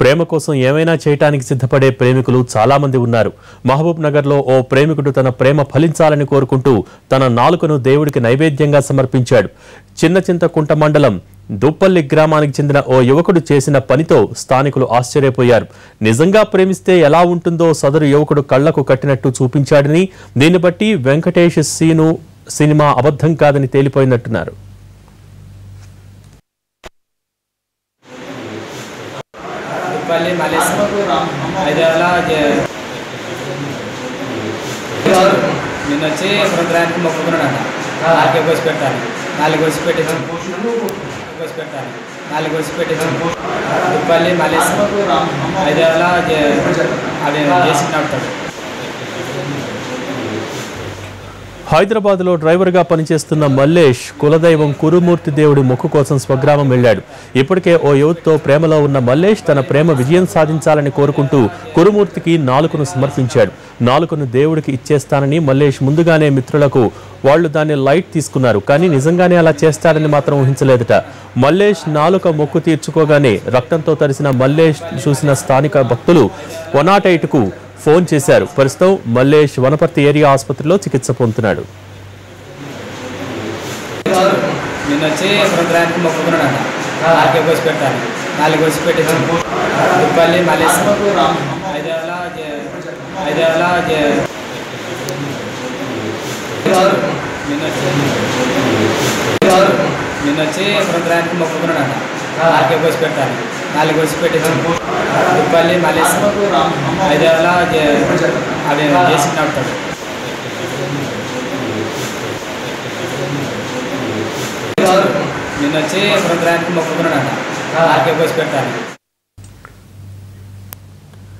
ప్రేమ కోసం ఏమైనా చేయటానికి సిద్ధపడే ప్రేమికులు చాలామంది ఉన్నారు. మహబూబ్ నగర్లో ఓ ప్రేమికుడు తన ప్రేమ ఫలించాలని కోరుకుంటూ తన నాలుకను దేవుడికి నైవేద్యంగా సమర్పించాడు. చిన్న చింతకుంట మండలం దుప్పల్లి గ్రామానికి చెందిన ఓ యువకుడు చేసిన పనితో స్థానికులు ఆశ్చర్యపోయారు. నిజంగా ప్రేమిస్తే ఎలా ఉంటుందో సదరు యువకుడు కళ్ళకు కట్టినట్టు చూపించాడని దీన్ని బట్టి వెంకటేష్ సీను సినిమా అబద్ధం కాదని తేలిపోయినట్టున్నారు. పల్లి మలేశ్వరం హైదరాబాద్ నిన్న వచ్చి రుద్రానికి మొక్కుకున్నాడట నాలుగే కోసి పెట్టాలి. నాలుగు కోసి పెట్టించు. కోసి పెట్టాలి. నాలుగు కోసి పెట్టించు. దుప్పల్లి మలేశ్వరం హైదరాబాద్ అది చేసి నడుతాడు హైదరాబాద్లో డ్రైవర్గా పనిచేస్తున్న మల్లేష్ కులదైవం కురుమూర్తి దేవుడి మొక్కు కోసం స్వగ్రామం వెళ్ళాడు. ఇప్పటికే ఓ యువతితో ప్రేమలో ఉన్న మల్లేష్ తన ప్రేమ విజయం సాధించాలని కోరుకుంటూ కురుమూర్తికి నాలుకను సమర్పించాడు. నాలుకను దేవుడికి ఇచ్చేస్తానని మల్లేష్ ముందుగానే మిత్రులకు వాళ్ళు దాన్ని లైట్ తీసుకున్నారు. కానీ నిజంగానే అలా చేస్తాడని మాత్రం ఊహించలేదట. మల్లేష్ నాలుక మొక్కు తీర్చుకోగానే రక్తంతో తరిసిన మల్లేష్ చూసిన స్థానిక భక్తులు వన్కు ఫోన్ చేశారు. ప్రస్తుతం మల్లేష్ వనపర్తి ఏరియా ఆసుపత్రిలో చికిత్స పొందుతున్నాడు. నిన్న వచ్చి రుద్రానికి మొక్కుకున్నాడట నాలుగే కోసి పెట్టాలి. నాలుగు కోసి పెట్టించు. నిన్న వచ్చి నిన్న వచ్చి రుద్రానికి కోసి పెట్టాలి. వాళ్ళకి కోసి పెట్టించు. దుప్పల్లి మలేశ్వరం హైదరాబాద్ అవి చేసి నడుతాడు. నిన్న వచ్చి రుద్రానికి మొక్కుకున్నాడట. నాలుగే కోసి పెట్టాలి.